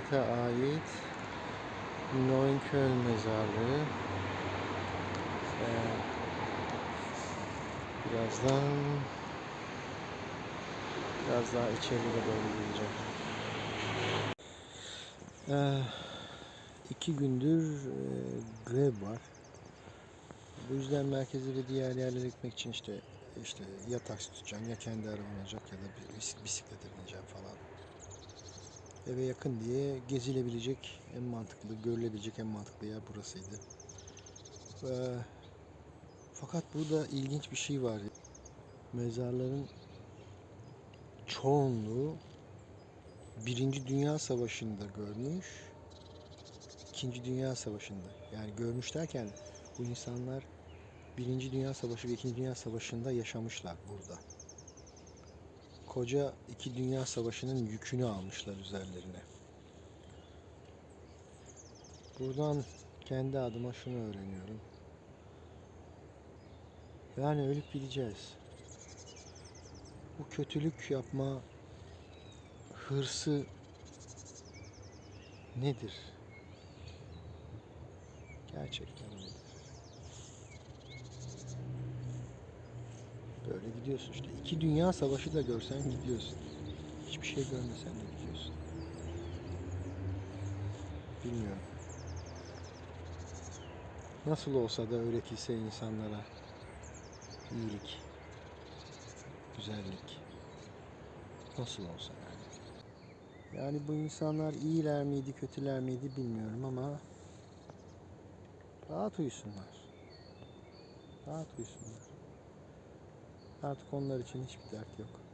Cumhuriyet'e ait Neukölln mezarlığı. Ee, birazdan biraz daha içeriye doğru gideceğim. Ee, iki gündür e, grev var. Bu yüzden merkeze ve diğer yerlere gitmek için işte işte ya taksi tutacağım ya kendi arabam olacak ya da bisiklete bineceğim falan. Eve yakın diye gezilebilecek en mantıklı, görülebilecek en mantıklı yer burasıydı. Ee, fakat burada ilginç bir şey var. Mezarların çoğunluğu Birinci Dünya Savaşı'nda görmüş. İkinci Dünya Savaşı'nda. Yani görmüş derken bu insanlar Birinci Dünya Savaşı ve İkinci Dünya Savaşı'nda yaşamışlar burada. Koca iki Dünya Savaşı'nın yükünü almışlar üzerlerine. Buradan kendi adıma şunu öğreniyorum. Yani ölüp gideceğiz. Bu kötülük yapma hırsı nedir? Gerçekten nedir? Böyle gidiyorsun işte. İki dünya savaşı da görsen gidiyorsun. Hiçbir şey görmesen de gidiyorsun. Bilmiyorum. Nasıl olsa da öğretilse insanlara iyilik, güzellik. Nasıl olsa yani. Yani bu insanlar iyiler miydi, kötüler miydi bilmiyorum ama rahat uyusunlar. Rahat uyusunlar. Artık onlar için hiçbir dert yok.